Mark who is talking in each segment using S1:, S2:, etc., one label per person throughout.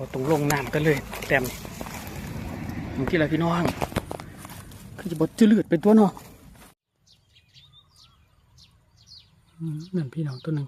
S1: มาตรงลงน้ำกันเลย แต้มผมที่ไรพี่น้องคือจะบดจืดเลือดเป็นตัวนาะอืมนั่นพี่น้องตัวหนึ่ง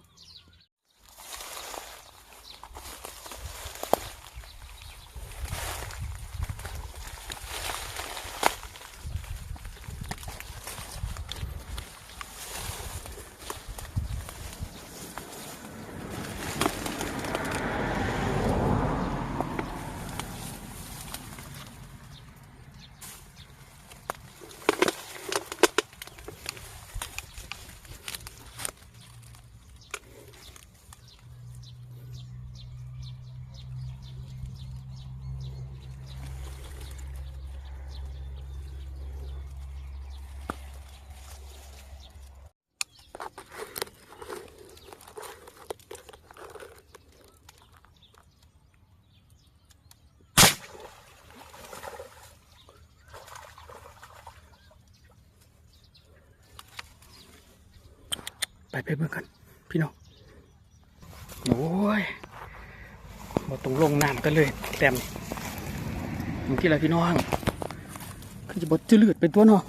S1: ไปไปเบิ่งกันพี่น้องโอ้ยมาตรงลงน้ำกันเลยแต้มผมที่ไรพี่น้องคือจะบดจืดเลือดเป็นตัวเนาะ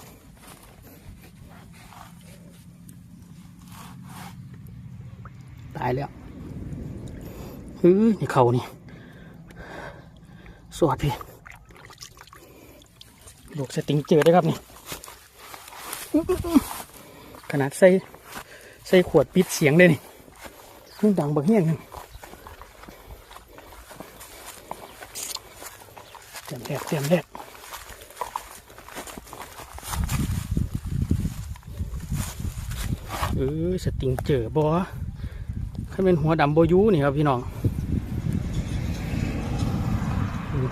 S1: ตายแล้วเฮ้ยนี่เขานี่สวัสดีลูกสติงเจอได้ครับนี่ขนาดใส่ ใส่ขวดปิดเสียงเลยนี่มันดังบักเฮี้ยงนึงเต็มแรกเต็มแรกเออสติงเจอบอถ้าเป็นหัวดำโบอยูนี่ครับพี่น้อง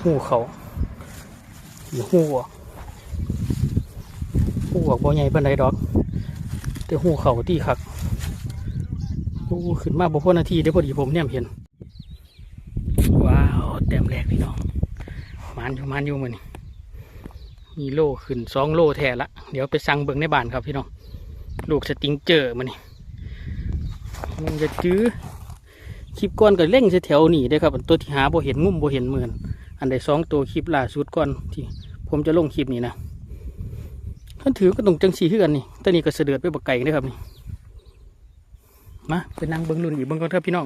S1: หูเขาอยู่หูออกหูออกบ่ใหญ่ปานใดดอก แต่หูเขาที่คัก โอ้ขึ้นมาบ่พอนาทีเดี๋ยวพอดีผมเนี่ยเห็น ว้าวแต้มแรกพี่น้องมันอยู่มันอยู่มือนี่มีโลขึ้นสองโลแท้ละ เดี๋ยวไปสั่งเบิ่งในบ้านครับพี่น้องลูกสติงเจอมันนี่มันจะจื้อคลิปก่อนก็เล่งแถวๆนี่ได้ครับตัวที่หาบ่เห็นงุ่มบ่เห็นเหมือนอันใดสองตัวคลิปล่าสุดก่อนที่ผมจะลงคลิปนี้นะท่านถือก็ต้องจังสีขึ้นกันนี่ตอนนี้ก็เสด็จไปบักไก่นะครับนี่ มาไปนั่งเบิ้งรุ่นอีกเบิ้งก่อนเถอะพี่น้อง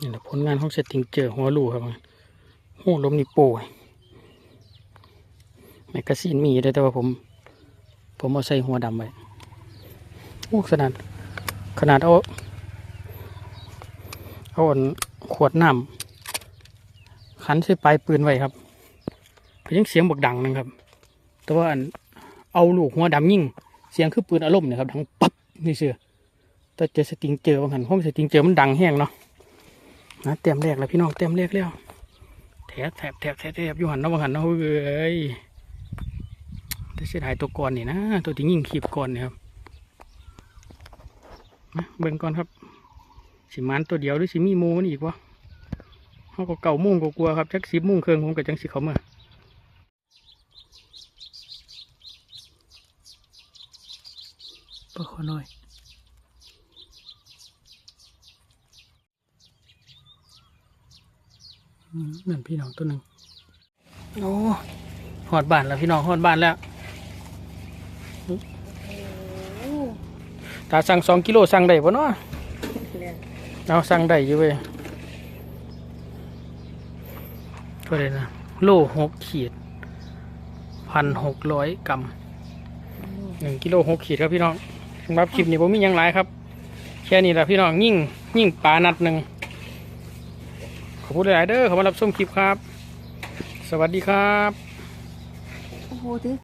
S1: นี่แหละผลงานของเซตติงเจอหัวลูกครับหัวลมนี่โป้ยแมกกาซีนมีได้แต่ว่าผม ผมเอาใส่หัวดำไว้โอ้ขนาด ขนาดเอาเอาอันขวดน้ำขันใส่ปลายปืนไว้ครับก็ยังเสียงบักดังนะครับ แต่ว่าเอาลูกหัวดำยิ่งเสียงคือปืนอารมณ์นะครับดังป นี่เชื่อแต่เจอสติงเจอบางหันห้องสติงเจอมันดังแห้งเนาะนะเต็มแรกแล้วพี่น้องเต็มแรกแล้วแถบแถบแถบแถบแถบอยู่หันเนาะบางหันเนาะเอ้ยแต่เสียดายตัวก่อนนี่นะตัวที่ยิ่งขีบก่อนเนี่ยครับมาเบิ่งก่อนครับสิมันตัวเดียวหรือสิมีมูมันอีกวะเขาก็เก่ามุ่งก็กลัวครับจักสิบมุ่งเครื่องผมกับจังสิเขาเมื่อ ปลาขอหน่อยอืมนั่นพี่น้องตัวหนึ่งโอ้หอดบ้านแล้วพี่น้องหอดบ้านแล้วตาสั่งสองกิโลสั่งได้ปะเนาะเอาสั่งได้อยู่เว้ยก็เลยนะโลหกขีดพันหกร้อยกรัมหนึ่งกิโลหกขีดครับพี่น้อง สำหรับคลิปนี้ผมมียังหลายครับ แค่นี้แหละพี่น้องยิ่งยิ่งปลานัดหนึ่งขอบคุณหลายเด้อขอมารับชมคลิปครับ สวัสดีครับ
S2: โอ้โหถือ